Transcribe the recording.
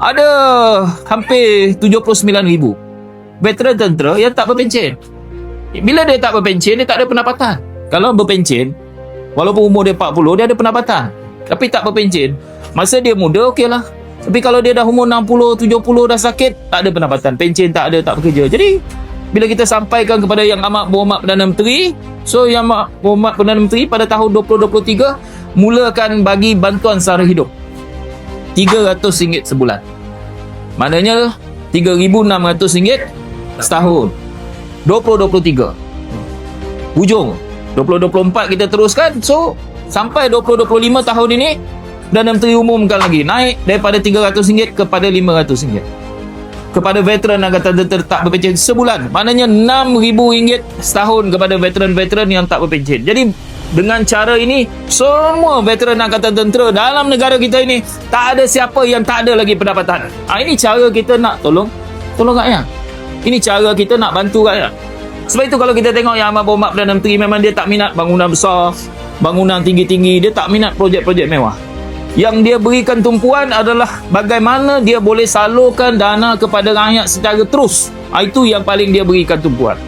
ada hampir 79,000 veteran tentera yang tak berpencen. Bila dia tak berpencen, dia tak ada pendapatan. Kalau berpencen, walaupun umur dia 40, dia ada pendapatan. Tapi tak berpencen, masa dia muda, okey lah. Tapi kalau dia dah umur 60, 70 dah sakit, tak ada pendapatan. Pencen tak ada, tak bekerja. Jadi, bila kita sampaikan kepada Yang Amat Berhormat Perdana Menteri, so Yang Amat Berhormat Perdana Menteri pada tahun 2023 mulakan bagi bantuan sara hidup. RM300 sebulan. Maknanya RM3,600 setahun. 2023. Hujung 2024 kita teruskan. So sampai 2025 tahun ini Perdana Menteri umumkan lagi naik daripada RM300 kepada RM500 kepada veteran Angkatan Tentera tak berpencen sebulan. Maknanya RM6,000 setahun kepada veteran-veteran yang tak berpencen. Jadi dengan cara ini semua veteran Angkatan Tentera dalam negara kita ini tak ada siapa yang tak ada lagi pendapatan. Ha, ini cara kita nak tolong tolong rakyat. Ini cara kita nak bantu rakyat. Sebab itu kalau kita tengok yang Amat Berhormat Perdana Menteri memang dia tak minat bangunan besar, bangunan tinggi-tinggi, dia tak minat projek-projek mewah. Yang dia berikan tumpuan adalah bagaimana dia boleh salurkan dana kepada rakyat secara terus. Ha, itu yang paling dia berikan tumpuan.